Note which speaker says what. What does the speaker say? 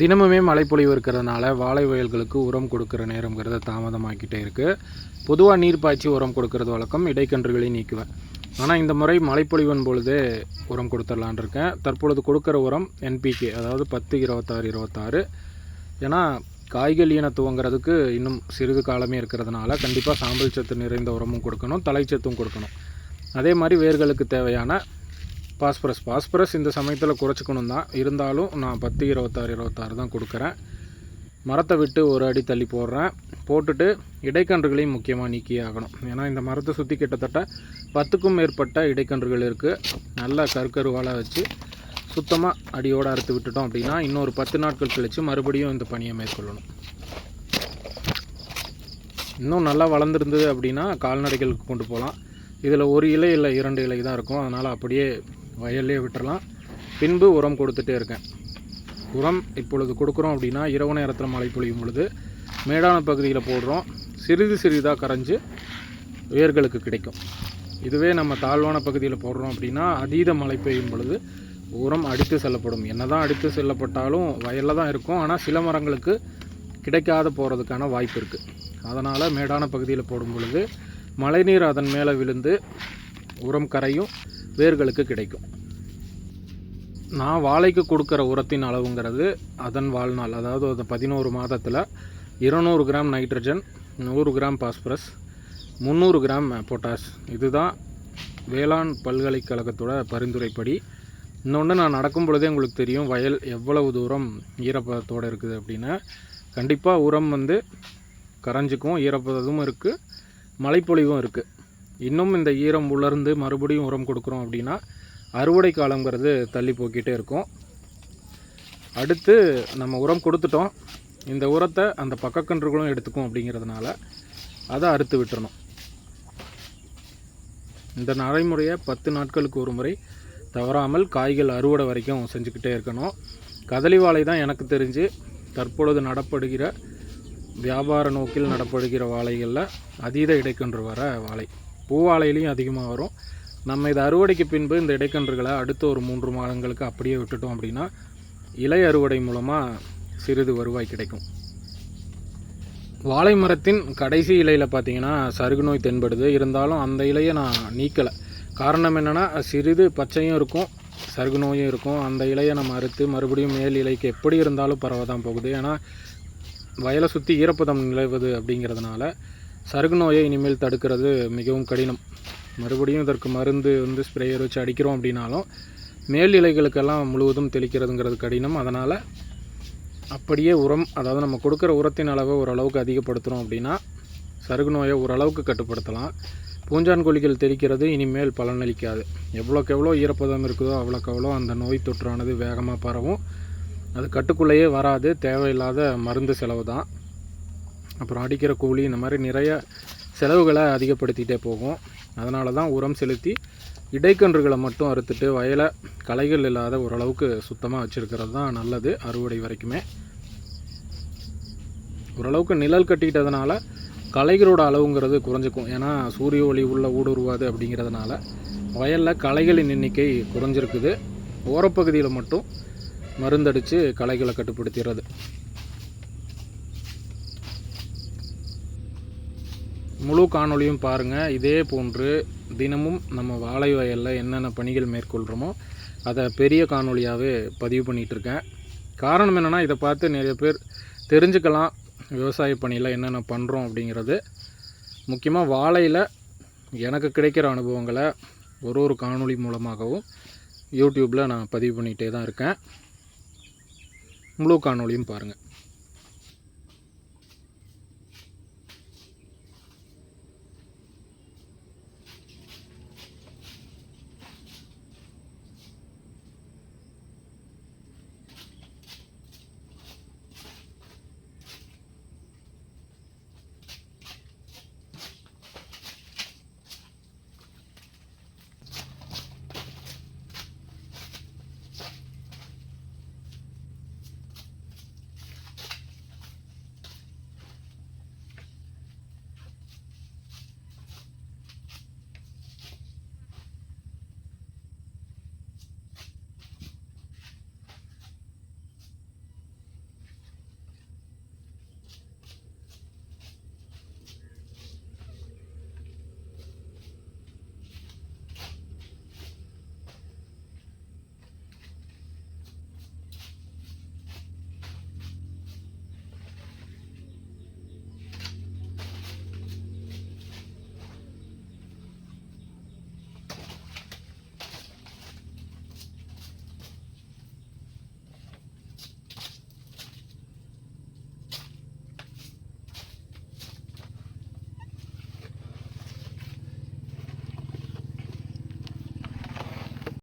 Speaker 1: தினமுமே மழைப்பொழிவு இருக்கிறதுனால வாழை வயல்களுக்கு உரம் கொடுக்குற நேரங்கிறத தாமதமாக்கிட்டே இருக்குது பொதுவாக நீர் பாய்ச்சி உரம் கொடுக்கறது வழக்கம் இடைக்கன்றுகளை நீக்குவேன் ஆனால் இந்த முறை மழைப்பொழிவின் பொழுதே உரம் கொடுத்துடலான் இருக்கேன். தற்பொழுது கொடுக்குற உரம் என்பிகே அதாவது பத்து இருபத்தாறு இருபத்தாறு. ஏன்னா காய்கள் ஈன துவங்கிறதுக்கு இன்னும் சிறிது காலமே இருக்கிறதுனால கண்டிப்பாக சாம்பல் சத்து நிறைந்த உரமும் கொடுக்கணும் தலைச்சத்தும் கொடுக்கணும். அதே மாதிரி வேர்களுக்கு தேவையான பாஸ்பரஸ். பாஸ்பரஸ் இந்த சமயத்தில் குறைச்சிக்கணும் தான். இருந்தாலும் நான் பத்து இருபத்தாறு இருபத்தாறு தான் கொடுக்குறேன். மரத்தை விட்டு ஒரு அடி தள்ளி போடுறேன். போட்டுட்டு இடைக்கன்றுகளையும் முக்கியமாக நீக்கியே ஆகணும். ஏன்னா இந்த மரத்தை சுற்றி கிட்டத்தட்ட பத்துக்கும் மேற்பட்ட இடைக்கன்றுகள் இருக்குது நல்லா கருக்கருவாலை வச்சு சுத்தமாக அடியோடு அறுத்து விட்டுட்டோம் அப்படின்னா இன்னொரு பத்து நாட்கள் கழித்து மறுபடியும் இந்த பணியை மேற்கொள்ளணும். இன்னும் நல்லா வளர்ந்துருந்தது அப்படின்னா கால்நடைகளுக்கு கொண்டு போகலாம். இதில் ஒரு இலை இல்லை இரண்டு இலை தான் இருக்கும். அதனால் அப்படியே வயல்லே விட்டுறலாம். பின்பு உரம் கொடுத்துட்டே இருக்கேன். உரம் இப்பொழுது கொடுக்குறோம் அப்படின்னா இரவு நேரத்தில் மழை பொழியும் பொழுது மேடான பகுதியில் போடுறோம். சிறிது சிறிதாக கரைஞ்சு வேர்களுக்கு கிடைக்கும். இதுவே நம்ம தாழ்வான பகுதியில் போடுறோம் அப்படின்னா அதீத மழை பெய்யும் பொழுது உரம் அடித்து செல்லப்படும். என்னதான் அடித்து செல்லப்பட்டாலும் வயலில் தான் இருக்கும். ஆனால் சில மரங்களுக்கு கிடைக்காத போகிறதுக்கான வாய்ப்பு இருக்குது அதனால் மேடான பகுதியில் போடும் பொழுது மழைநீர் அதன் மேலே விழுந்து உரம் கரையும். வேர்களுக்கு கிடைக்கும். நான் வாழைக்கு கொடுக்குற உரத்தின் அளவுங்கிறது அதன் வாழ்நாள் அதாவது அந்த பதினோரு மாதத்தில் இருநூறு கிராம் நைட்ரஜன் நூறு கிராம் பாஸ்பரஸ் முந்நூறு கிராம் பொட்டாஸ். இதுதான் வேளாண் பல்கலைக்கழகத்தோட பரிந்துரைப்படி. இன்னொன்று நான் நடக்கும் பொழுதே உங்களுக்கு தெரியும் வயல் எவ்வளவு தூரம் ஈரப்பதத்தோடு இருக்குது அப்படின்னு. கண்டிப்பாக உரம் வந்து கரைஞ்சிக்கும் ஈரப்பதமும் இருக்குது மழைப்பொழிவும் இருக்குது இன்னும் இந்த ஈரம் உலர்ந்து மறுபடியும் உரம் கொடுக்குறோம் அப்படின்னா அறுவடை காலங்கிறது தள்ளி போக்கிட்டே இருக்கும். அடுத்து நம்ம உரம் கொடுத்துட்டோம். இந்த உரத்தை அந்த பக்கக்கன்றுகளும் எடுத்துக்கும் அப்படிங்கிறதுனால அதை அறுத்து விட்டுறணும். இந்த நடைமுறையை பத்து நாட்களுக்கு ஒரு முறை தவறாமல் காய்கள் அறுவடை வரைக்கும் செஞ்சுக்கிட்டே இருக்கணும். கதலி வாழை தான் எனக்கு தெரிஞ்சு தற்பொழுது நடப்படுகிற வியாபார நோக்கில் நடப்படுகிற வாழைகளில் அதீத இடைக்கன்று வர வாழை. பூவாழையிலையும் அதிகமாக வரும். நம்ம இதை அறுவடைக்கு பின்பு இந்த இடைக்கன்றுகளை அடுத்த ஒரு மூன்று மாதங்களுக்கு அப்படியே விட்டுட்டோம் அப்படின்னா இலை அறுவடை மூலமாக சிறிது வருவாய் கிடைக்கும். வாழை மரத்தின் கடைசி இலையில் பார்த்தீங்கன்னா சருகு நோய் தென்படுது. இருந்தாலும் அந்த இலையை நான் நீக்கலை. காரணம் என்னென்னா சிறிது பச்சையும் இருக்கும் சருகு நோயும் இருக்கும். அந்த இலையை நம்ம அறுத்து மறுபடியும் மேல் இலைக்கு எப்படி இருந்தாலும் பரவ தான் போகுது. ஏன்னா வயலை சுற்றி ஈரப்பதம் நிலவுது அப்படிங்கிறதுனால சருகு நோயை இனிமேல் தடுக்கிறது மிகவும் கடினம். மறுபடியும் இதற்கு மருந்து வந்து ஸ்ப்ரேயர் வச்சு அடிக்கிறோம் அப்படின்னாலும் மேல் இலைகளுக்கெல்லாம் முழுவதும் தெளிக்கிறதுங்கிறது கடினம். அதனால் அப்படியே உரம் அதாவது நம்ம கொடுக்குற உரத்தின் அளவை ஓரளவுக்கு அதிகப்படுத்துகிறோம் அப்படின்னா சருகு நோயை ஓரளவுக்கு கட்டுப்படுத்தலாம். பூஞ்சான் கொல்லிகள் தெளிக்கிறது இனிமேல் பலனளிக்காது. எவ்வளோக்கு எவ்வளோ ஈரப்பதம் இருக்குதோ அவ்வளோக்கு அவ்வளோ அந்த நோய் தொற்றானது வேகமாக பரவும். அது கட்டுக்குள்ளேயே வராது தேவையில்லாத மருந்து செலவு தான். அப்புறம் அடிக்கிற கூலி இந்த மாதிரி நிறைய செலவுகளை அதிகப்படுத்திகிட்டே போகும். அதனால தான் உரம் செலுத்தி இடைக்கன்றுகளை மட்டும் அறுத்துட்டு வயலை களைகள் இல்லாத ஓரளவுக்கு சுத்தமாக வச்சுருக்கிறது தான் நல்லது அறுவடை வரைக்குமே. ஓரளவுக்கு நிழல் கட்டிக்கிட்டதுனால களைகளோட அளவுங்கிறது குறைஞ்சிக்கும். ஏன்னா சூரிய ஒளி உள்ள ஊடுருவாது அப்படிங்கிறதுனால வயலில் களைகளின் எண்ணிக்கை குறைஞ்சிருக்குது. ஓரப்பகுதியில் மட்டும் மருந்தடித்து களைகளை கட்டுப்படுத்திடுறது. முழு காணொளியும் பாருங்கள் இதே போன்று தினமும் நம்ம வாழை வயலில் என்னென்ன பணிகள் மேற்கொள்கிறோமோ அதை பெரிய காணொளியாகவே பதிவு பண்ணிகிட்ருக்கேன் காரணம் என்னென்னா இதை பார்த்து நிறைய பேர் தெரிஞ்சுக்கலாம் விவசாய பணியில் என்னென்ன பண்ணுறோம் அப்படிங்கிறது. முக்கியமாக வாழையில் எனக்கு கிடைக்கிற அனுபவங்களை ஒரு ஒரு காணொளி மூலமாகவும் யூடியூப்பில் நான் பதிவு பண்ணிகிட்டே தான் இருக்கேன். முழு காணொளியும் பாருங்கள்